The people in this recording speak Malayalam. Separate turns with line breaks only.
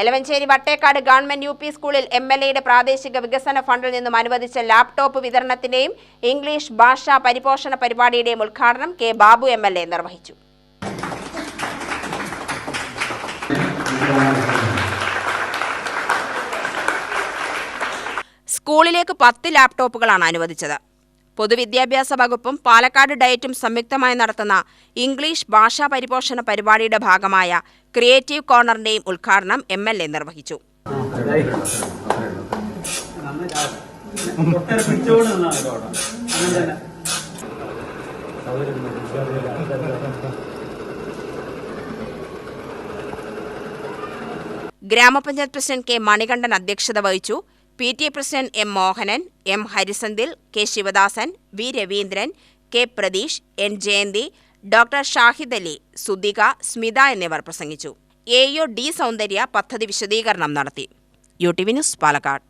എലവഞ്ചേരി വട്ടേക്കാട് ഗവൺമെന്റ് യു സ്കൂളിൽ എം എൽ എയുടെ പ്രാദേശിക വികസന ഫണ്ടിൽ നിന്നും അനുവദിച്ച ലാപ്ടോപ്പ് വിതരണത്തിന്റെയും ഇംഗ്ലീഷ് ഭാഷാ പരിപോഷണ പരിപാടിയുടെയും ഉദ്ഘാടനം K Babu M L A നിർവഹിച്ചു. സ്കൂളിലേക്ക് പത്ത് ലാപ്ടോപ്പുകളാണ് അനുവദിച്ചത്. പൊതുവിദ്യാഭ്യാസ വകുപ്പും പാലക്കാട് ഡയറ്റും സംയുക്തമായി നടത്തുന്ന ഇംഗ്ലീഷ് ഭാഷാ പരിപോഷണ പരിപാടിയുടെ ഭാഗമായ ക്രിയേറ്റീവ് കോർണറിന്റെയും ഉദ്ഘാടനം എം എൽ എ നിർവഹിച്ചു. ഗ്രാമപഞ്ചായത്ത് പ്രസിഡന്റ് കെ മണികണ്ഠൻ അധ്യക്ഷത വഹിച്ചു. P T A president M Mohanan M Harisanthil K Sivadasan V Raveendran K Pratheesh N Jayanthi doctor Shahid Ali Sudika Smitha എന്നിവർ പ്രസംഗിച്ചു. എ ഡി സൗന്ദര്യ പദ്ധതി വിശദീകരണം നടത്തി. U T V news Palakkad.